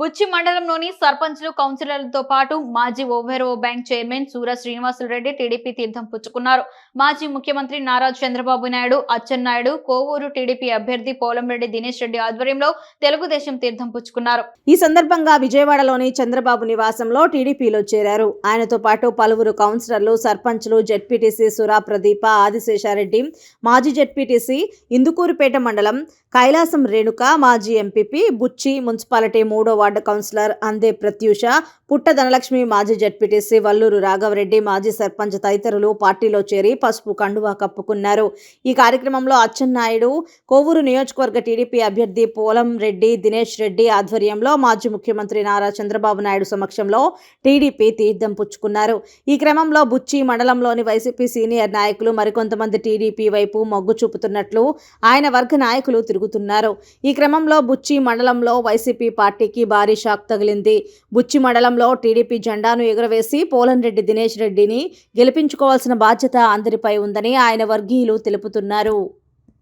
బుచ్చి మండలంలోని సర్పంచ్లు కౌన్సిలర్లతో పాటు మాజీ ఓవెరో బ్యాంక్ చైర్మన్ సూర శ్రీనివాసులరెడ్డి టీడీపీ తీర్థం పుచ్చుకున్నారు. మాజీ ముఖ్యమంత్రి నారా చంద్రబాబు నాయుడు అచ్చెన్నాయుడు కోవూరు టీడీపీ అభ్యర్థి పోలంరెడ్డి దినేష్ రెడ్డి ఆధ్వర్యంలో తెలుగుదేశం తీర్థం పుచ్చుకున్నారు. ఈ సందర్భంగా విజయవాడలోని చంద్రబాబు నివాసంలో టీడీపీలో చేరారు. ఆయనతో పాటు పలువురు కౌన్సిలర్లు సర్పంచ్లు జెడ్పీటీసీ సురా ప్రదీప ఆదిశేషారెడ్డి మాజీ జెడ్పీటీసీ ఇందుకూరుపేట మండలం కైలాసం రేణుక మాజీ ఎంపీపీ బుచ్చి మున్సిపాలిటీ మూడో వార్డు కౌన్సిలర్ అందే ప్రత్యూష పుట్ట ధనలక్ష్మి మాజీ జడ్పీటీసీ వల్లూరు రాఘవరెడ్డి మాజీ సర్పంచ్ తదితరులు పార్టీలో చేరి పసుపు కండువా కప్పుకున్నారు. ఈ కార్యక్రమంలో అచ్చెన్నాయుడు కోవూరు నియోజకవర్గ టీడీపీ అభ్యర్థి పోలం రెడ్డి దినేష్ రెడ్డి ఆధ్వర్యంలో మాజీ ముఖ్యమంత్రి నారా చంద్రబాబు నాయుడు సమక్షంలో టీడీపీ తీర్థం పుచ్చుకున్నారు. ఈ క్రమంలో బుచ్చి మండలంలోని వైసీపీ సీనియర్ నాయకులు మరికొంతమంది టీడీపీ వైపు మొగ్గు చూపుతున్నట్లు ఆయన వర్గ నాయకులు తిరుగుతున్నారు. ఈ క్రమంలో బుచ్చి మండలంలో వైసీపీ పార్టీకి భారీ షాక్ తగిలింది. బుచ్చి మండలంలో టీడీపీ జెండాను ఎగురవేసి పోలన్రెడ్డి దినేష్ రెడ్డిని గెలిపించుకోవాల్సిన బాధ్యత అందరిపై ఉందని ఆయన వర్గీయులు తెలుపుతున్నారు.